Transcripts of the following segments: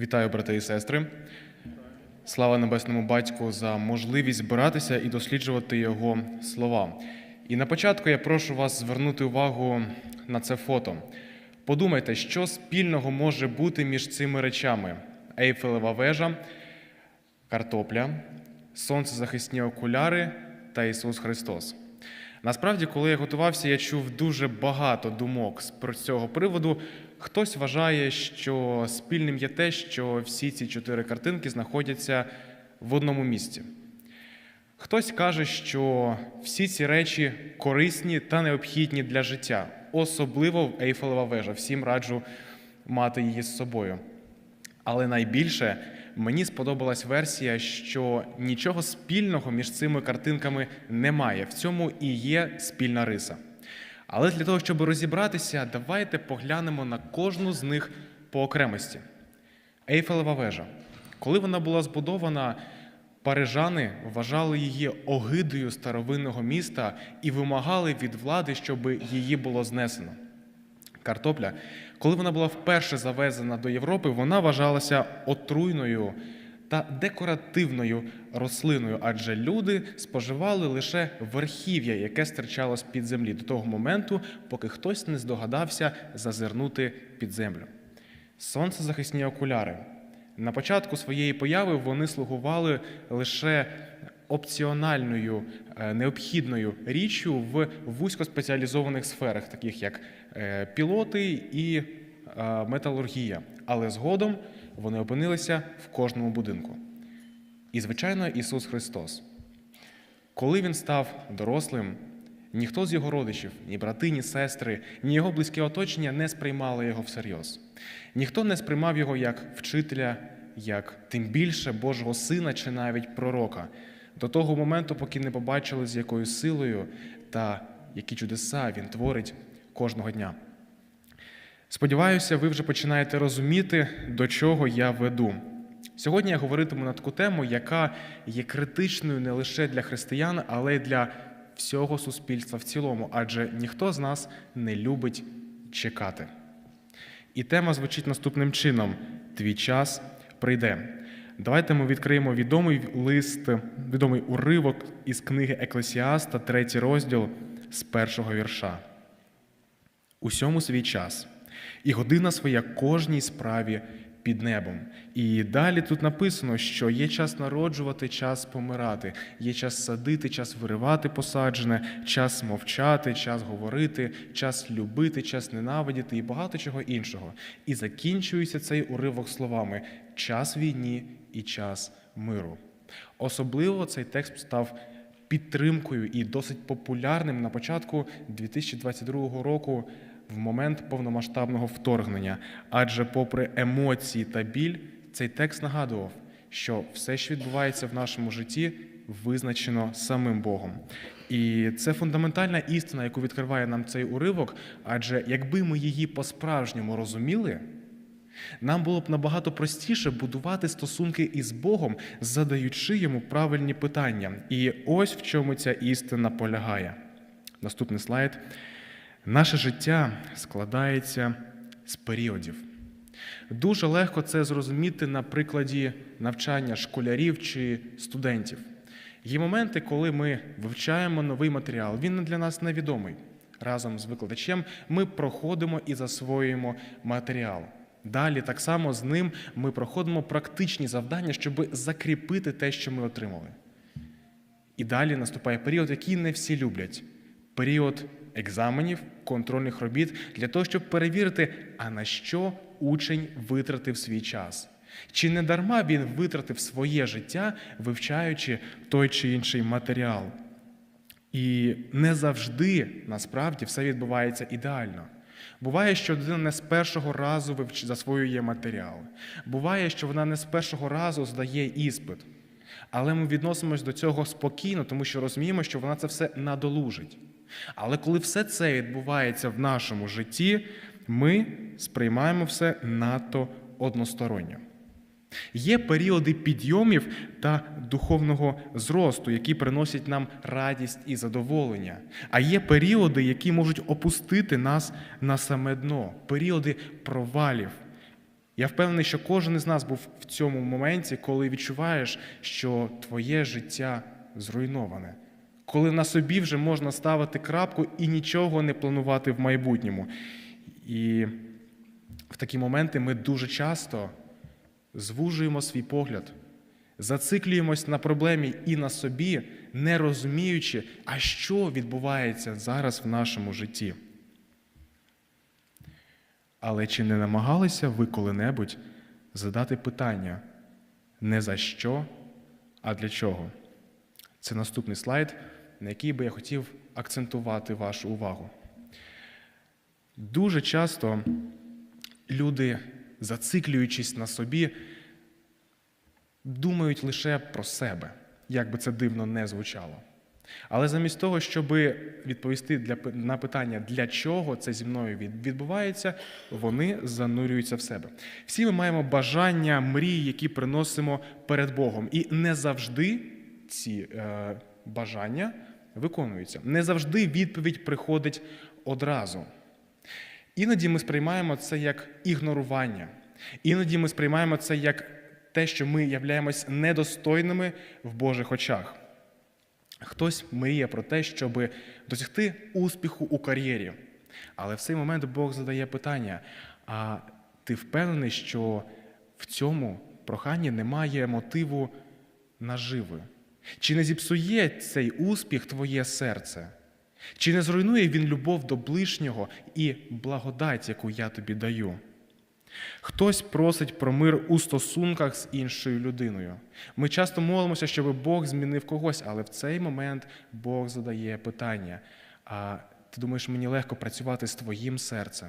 Вітаю, брати і сестри. Слава Небесному Батьку за можливість збиратися і досліджувати Його слова. І на початку я прошу вас звернути увагу на це фото. Подумайте, що спільного може бути між цими речами: Ейфелева вежа, картопля, сонцезахисні окуляри та Ісус Христос. Насправді, коли я готувався, я чув дуже багато думок з цього приводу. Хтось вважає, що спільним є те, що всі ці чотири картинки знаходяться в одному місці. Хтось каже, що всі ці речі корисні та необхідні для життя, особливо Ейфелева вежа. Всім раджу мати її з собою. Але найбільше мені сподобалась версія, що нічого спільного між цими картинками немає. В цьому і є спільна риса. Але для того, щоб розібратися, давайте поглянемо на кожну з них по окремості. Ейфелева вежа. Коли вона була збудована, парижани вважали її огидою старовинного міста і вимагали від влади, щоб її було знесено. Картопля, коли вона була вперше завезена до Європи, вона вважалася отруйною та декоративною рослиною, адже люди споживали лише верхів'я, яке стирчало з під землі до того моменту, поки хтось не здогадався зазирнути під землю. Сонцезахисні окуляри. На початку своєї появи вони слугували лише опціональною е, необхідною річчю в вузькоспеціалізованих сферах, таких як е, пілоти і е, металургія. Але згодом вони опинилися в кожному будинку. І, звичайно, Ісус Христос. Коли він став дорослим, ніхто з його родичів, ні брати, ні сестри, ні його близьке оточення не сприймали його всерйоз. Ніхто не сприймав його як вчителя, як тим більше Божого сина чи навіть пророка, до того моменту, поки не побачили, з якою силою та які чудеса він творить кожного дня. Сподіваюся, ви вже починаєте розуміти, до чого я веду. Сьогодні я говоритиму на таку тему, яка є критичною не лише для християн, але й для всього суспільства в цілому, адже ніхто з нас не любить чекати. І тема звучить наступним чином: Твій час прийде. Давайте ми відкриємо відомий лист, відомий уривок із книги Еклесіаста, третій розділ з першого вірша. Усьому свій час, і година своя кожній справі під небом. І далі тут написано, що є час народжувати, час помирати, є час садити, час виривати посаджене, час мовчати, час говорити, час любити, час ненавидіти і багато чого іншого. І закінчується цей уривок словами час війні і час миру. Особливо цей текст став підтримкою і досить популярним на початку 2022 року в момент повномасштабного вторгнення. Адже, попри емоції та біль, цей текст нагадував, що все, що відбувається в нашому житті, визначено самим Богом. І це фундаментальна істина, яку відкриває нам цей уривок. Адже якби ми її по-справжньому розуміли, нам було б набагато простіше будувати стосунки із Богом, задаючи йому правильні питання. І ось в чому ця істина полягає. Наступний слайд. Наше життя складається з періодів. Дуже легко це зрозуміти на прикладі навчання школярів чи студентів. Є моменти, коли ми вивчаємо новий матеріал, він для нас невідомий. Разом з викладачем ми проходимо і засвоюємо матеріал. Далі так само з ним ми проходимо практичні завдання, щоб закріпити те, що ми отримали. І далі наступає період, який не всі люблять період екзаменів, контрольних робіт для того, щоб перевірити, а на що учень витратив свій час. Чи не дарма він витратив своє життя, вивчаючи той чи інший матеріал? І не завжди насправді все відбувається ідеально. Буває, що людина не з першого разу засвоює матеріал. Буває, що вона не з першого разу здає іспит. Але ми відносимось до цього спокійно, тому що розуміємо, що вона це все надолужить. Але коли все це відбувається в нашому житті, ми сприймаємо все надто односторонньо. Є періоди підйомів та духовного зросту, які приносять нам радість і задоволення. А є періоди, які можуть опустити нас на саме дно, періоди провалів, Я впевнений, що кожен із нас був в цьому моменті, коли відчуваєш, що твоє життя зруйноване, коли на собі вже можна ставити крапку і нічого не планувати в майбутньому. І в такі моменти ми дуже часто звужуємо свій погляд, зациклюємось на проблемі і на собі, не розуміючи, а що відбувається зараз в нашому житті. Але чи не намагалися ви коли-небудь задати питання не за що, а для чого? Це наступний слайд, на який би я хотів акцентувати вашу увагу. Дуже часто люди, зациклюючись на собі, думають лише про себе, як би це дивно не звучало. Але замість того, щоб відповісти для, на питання, для чого це зі мною відбувається, вони занурюються в себе. Всі ми маємо бажання, мрії, які приносимо перед Богом. І не завжди ці е, бажання виконуються. Не завжди відповідь приходить одразу. Іноді ми сприймаємо це як ігнорування. Іноді ми сприймаємо це як те, що ми являємось недостойними в Божих очах. Хтось мріє про те, щоб досягти успіху у кар'єрі. Але в цей момент Бог задає питання: а ти впевнений, що в цьому проханні немає мотиву наживи? Чи не зіпсує цей успіх твоє серце? Чи не зруйнує він любов до ближнього і благодать, яку я тобі даю? Хтось просить про мир у стосунках з іншою людиною. Ми часто молимося, щоб Бог змінив когось, але в цей момент Бог задає питання: а ти думаєш, мені легко працювати з твоїм серцем?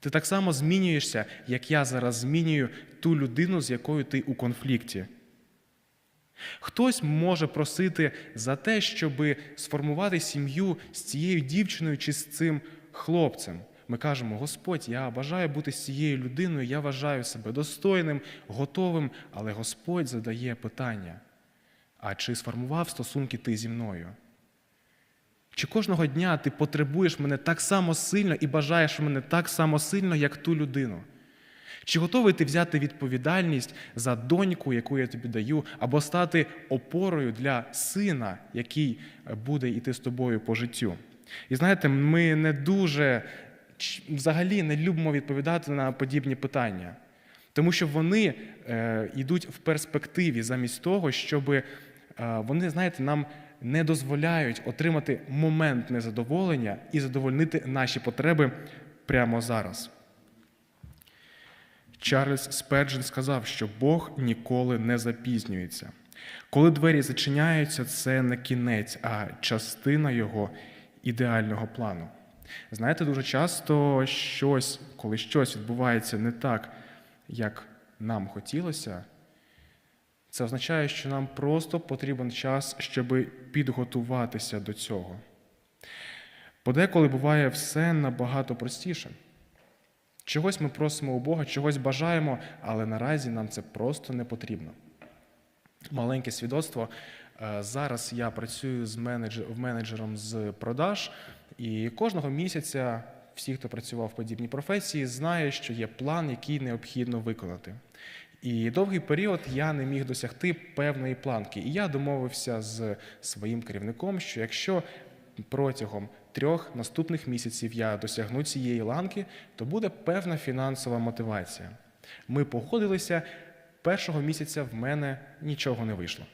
Ти так само змінюєшся, як я зараз змінюю ту людину, з якою ти у конфлікті. Хтось може просити за те, щоб сформувати сім'ю з цією дівчиною чи з цим хлопцем. Ми кажемо, Господь, я бажаю бути з цією людиною, я вважаю себе достойним, готовим, але Господь задає питання: а чи сформував стосунки ти зі мною? Чи кожного дня ти потребуєш мене так само сильно і бажаєш мене так само сильно, як ту людину? Чи готовий ти взяти відповідальність за доньку, яку я тобі даю, або стати опорою для сина, який буде йти з тобою по життю? І знаєте, ми не дуже взагалі не любимо відповідати на подібні питання, тому що вони е, йдуть в перспективі замість того, щоб е, вони, знаєте, нам не дозволяють отримати моментне задоволення і задовольнити наші потреби прямо зараз. Чарльз Сперджен сказав, що Бог ніколи не запізнюється. Коли двері зачиняються, це не кінець, а частина його ідеального плану. Знаєте, дуже часто щось, коли щось відбувається не так, як нам хотілося, це означає, що нам просто потрібен час, щоб підготуватися до цього. Подеколи буває все набагато простіше. Чогось ми просимо у Бога, чогось бажаємо, але наразі нам це просто не потрібно. Маленьке свідоцтво. Е, Зараз я працюю з менеджер, менеджером з продаж, і кожного місяця всі, хто працював в подібній професії, знає, що є план, який необхідно виконати. І довгий період я не міг досягти певної планки. І я домовився з своїм керівником, що якщо протягом трьох наступних місяців я досягну цієї ланки, то буде певна фінансова мотивація. Ми погодилися, першого місяця в мене нічого не вийшло.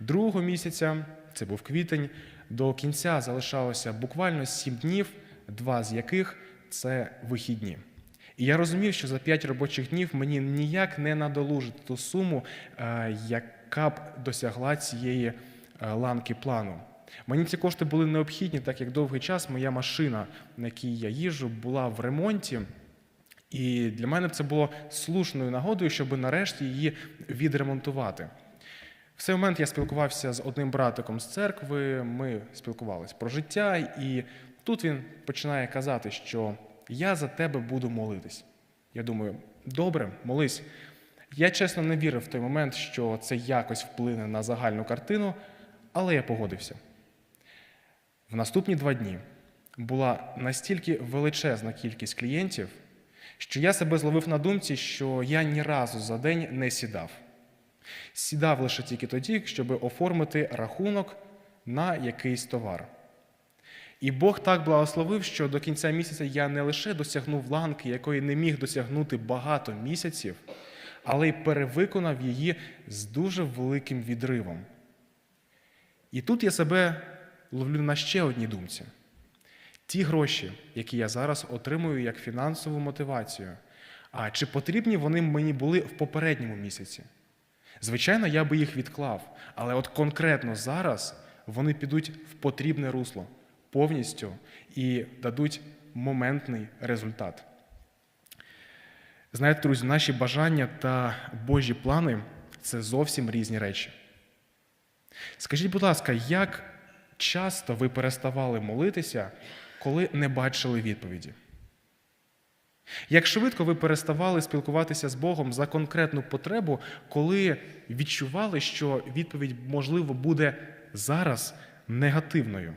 Другого місяця, це був квітень, до кінця залишалося буквально сім днів, два з яких це вихідні. І я розумів, що за п'ять робочих днів мені ніяк не надолужити ту суму, е, яка б досягла цієї е, ланки плану. Мені ці кошти були необхідні, так як довгий час моя машина, на якій я їжджу, була в ремонті. І для мене це було слушною нагодою, щоб нарешті її відремонтувати. В цей момент я спілкувався з одним братиком з церкви, ми спілкувалися про життя, і тут він починає казати, що я за тебе буду молитись. Я думаю, добре, молись. Я чесно не вірив в той момент, що це якось вплине на загальну картину, але я погодився. В наступні два дні була настільки величезна кількість клієнтів, що я себе зловив на думці, що я ні разу за день не сідав. Сідав лише тільки тоді, щоб оформити рахунок на якийсь товар. І Бог так благословив, що до кінця місяця я не лише досягнув ланки, якої не міг досягнути багато місяців, але й перевиконав її з дуже великим відривом. І тут я себе ловлю на ще одній думці. Ті гроші, які я зараз отримую як фінансову мотивацію, а чи потрібні вони мені були в попередньому місяці? Звичайно, я би їх відклав, але от конкретно зараз вони підуть в потрібне русло повністю і дадуть моментний результат. Знаєте, друзі, наші бажання та Божі плани це зовсім різні речі. Скажіть, будь ласка, як часто ви переставали молитися, коли не бачили відповіді? Як швидко ви переставали спілкуватися з Богом за конкретну потребу, коли відчували, що відповідь, можливо, буде зараз негативною?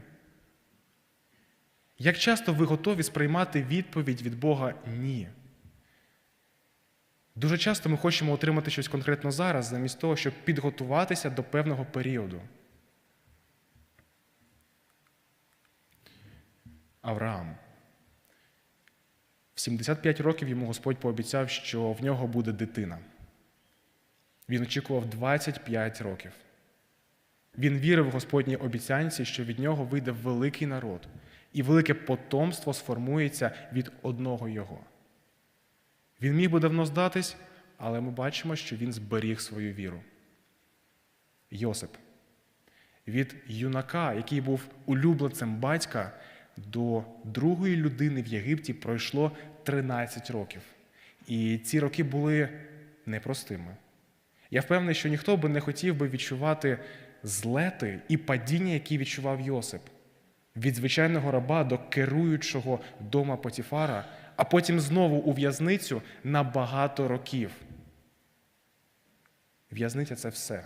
Як часто ви готові сприймати відповідь від Бога ні? Дуже часто ми хочемо отримати щось конкретно зараз, замість того, щоб підготуватися до певного періоду. Авраам. В 75 років йому Господь пообіцяв, що в нього буде дитина. Він очікував 25 років. Він вірив в Господній обіцянці, що від нього вийде великий народ, і велике потомство сформується від одного його. Він міг би давно здатись, але ми бачимо, що він зберіг свою віру. Йосип. Від юнака, який був улюбленцем батька, до другої людини в Єгипті пройшло 13 років. І ці роки були непростими. Я впевнений, що ніхто би не хотів би відчувати злети і падіння, які відчував Йосип. Від звичайного раба до керуючого дома Потіфара, а потім знову у в'язницю на багато років. В'язниця це все.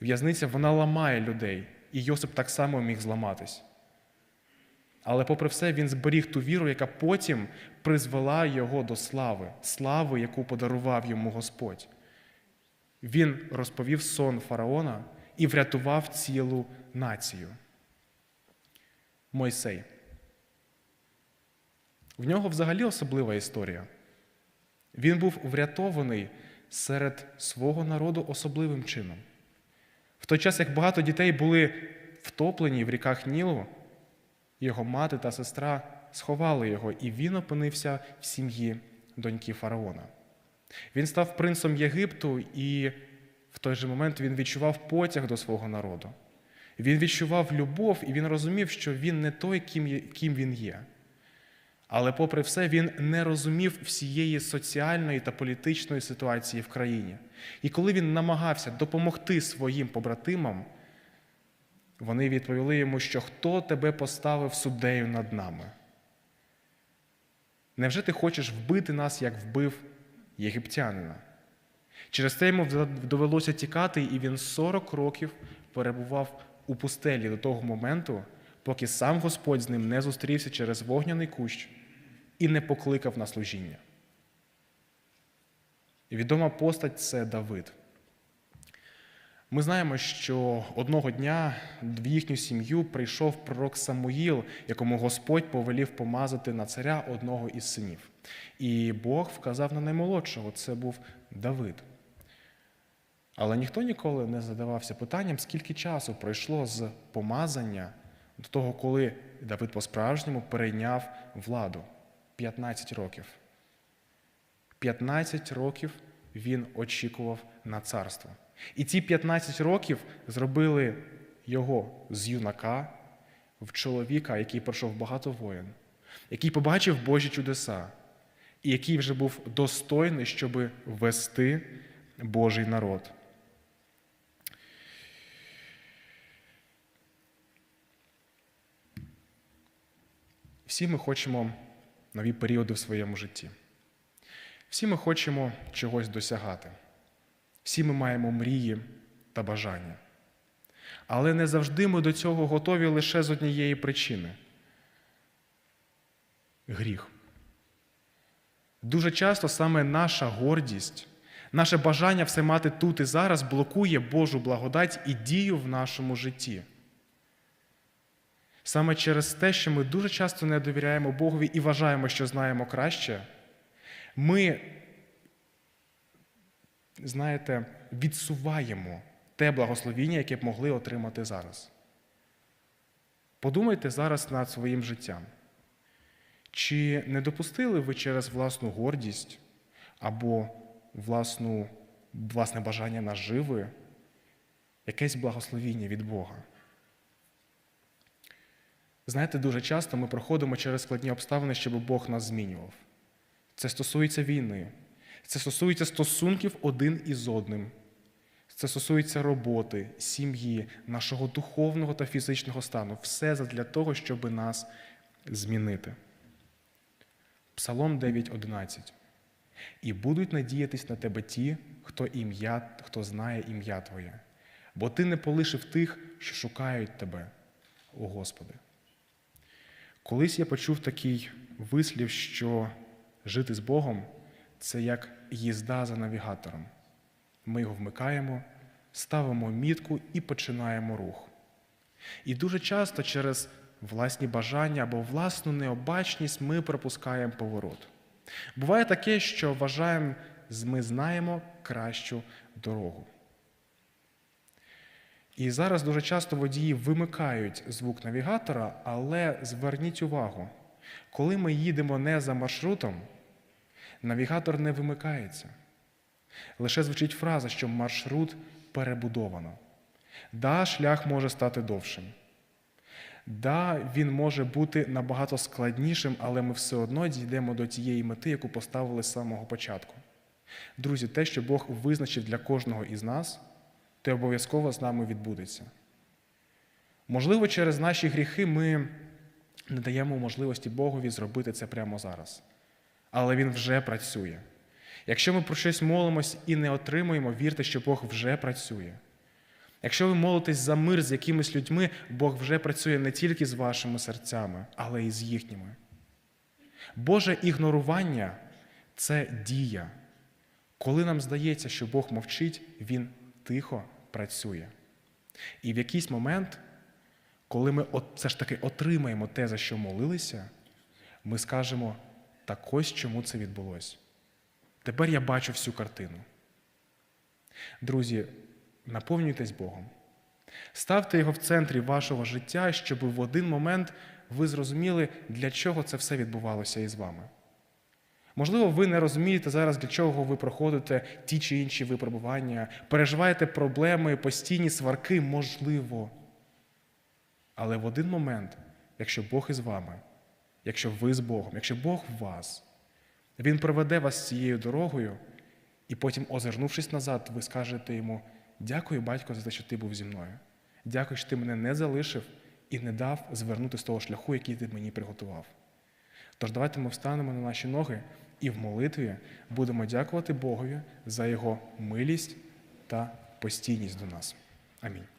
В'язниця вона ламає людей, і Йосип так само міг зламатись. Але, попри все, він зберіг ту віру, яка потім призвела його до слави, слави, яку подарував йому Господь. Він розповів сон фараона і врятував цілу націю. Мойсей. В нього взагалі особлива історія. Він був врятований серед свого народу особливим чином. В той час, як багато дітей були втоплені в ріках Нілу, його мати та сестра сховали його, і він опинився в сім'ї доньки фараона. Він став принцем Єгипту, і в той же момент він відчував потяг до свого народу. Він відчував любов, і він розумів, що він не той, ким, він є. Але, попри все, він не розумів всієї соціальної та політичної ситуації в країні. І коли він намагався допомогти своїм побратимам, вони відповіли йому, що хто тебе поставив суддею над нами? Невже ти хочеш вбити нас, як вбив єгиптянина? Через це йому довелося тікати, і він 40 років перебував у пустелі до того моменту, поки сам Господь з ним не зустрівся через вогняний кущ і не покликав на служіння. Відома постать це Давид. Ми знаємо, що одного дня в їхню сім'ю прийшов пророк Самуїл, якому Господь повелів помазати на царя одного із синів. І Бог вказав на наймолодшого, це був Давид. Але ніхто ніколи не задавався питанням, скільки часу пройшло з помазання до того, коли Давид по-справжньому перейняв владу 15 років. 15 років він очікував на царство. І ці 15 років зробили його з юнака в чоловіка, який пройшов багато воєн, який побачив Божі чудеса, і який вже був достойний, щоб вести Божий народ. Всі ми хочемо нові періоди в своєму житті. Всі ми хочемо чогось досягати. Всі ми маємо мрії та бажання. Але не завжди ми до цього готові лише з однієї причини гріх. Дуже часто саме наша гордість, наше бажання все мати тут і зараз блокує Божу благодать і дію в нашому житті. Саме через те, що ми дуже часто не довіряємо Богові і вважаємо, що знаємо краще, ми, знаєте, відсуваємо те благословіння, яке б могли отримати зараз. Подумайте зараз над своїм життям. Чи не допустили ви через власну гордість або власну, власне бажання наживи якесь благословіння від Бога? Знаєте, дуже часто ми проходимо через складні обставини, щоб Бог нас змінював. Це стосується війни, це стосується стосунків один із одним. Це стосується роботи, сім'ї, нашого духовного та фізичного стану. Все для того, щоб нас змінити. Псалом 9.11. І будуть надіятись на тебе ті, хто ім'я, хто знає ім'я Твоє, бо ти не полишив тих, що шукають тебе, о Господи. Колись я почув такий вислів, що жити з Богом це як їзда за навігатором. Ми його вмикаємо, ставимо мітку і починаємо рух. І дуже часто через власні бажання або власну необачність ми пропускаємо поворот. Буває таке, що вважаємо, ми знаємо кращу дорогу. І зараз дуже часто водії вимикають звук навігатора, але зверніть увагу, коли ми їдемо не за маршрутом, навігатор не вимикається. Лише звучить фраза, що маршрут перебудовано. Да, шлях може стати довшим. Да, він може бути набагато складнішим, але ми все одно дійдемо до тієї мети, яку поставили з самого початку. Друзі, те, що Бог визначив для кожного із нас, те обов'язково з нами відбудеться. Можливо, через наші гріхи ми не даємо можливості Богові зробити це прямо зараз. Але Він вже працює. Якщо ми про щось молимось і не отримуємо, вірте, що Бог вже працює. Якщо ви молитесь за мир з якимись людьми, Бог вже працює не тільки з вашими серцями, але й з їхніми. Боже ігнорування це дія. Коли нам здається, що Бог мовчить, Він тихо працює. І в якийсь момент, коли ми все ж таки отримаємо те, за що молилися, ми скажемо, так ось чому це відбулося. Тепер я бачу всю картину. Друзі, наповнюйтесь Богом. Ставте його в центрі вашого життя, щоб в один момент ви зрозуміли, для чого це все відбувалося із вами. Можливо, ви не розумієте зараз, для чого ви проходите ті чи інші випробування, переживаєте проблеми, постійні сварки, можливо. Але в один момент, якщо Бог із вами, якщо ви з Богом, якщо Бог в вас, Він проведе вас цією дорогою, і потім, озирнувшись назад, ви скажете йому: дякую, батько, за те, що ти був зі мною. Дякую, що ти мене не залишив і не дав звернути з того шляху, який ти мені приготував. Тож давайте ми встанемо на наші ноги і в молитві будемо дякувати Богові за Його милість та постійність до нас. Амінь.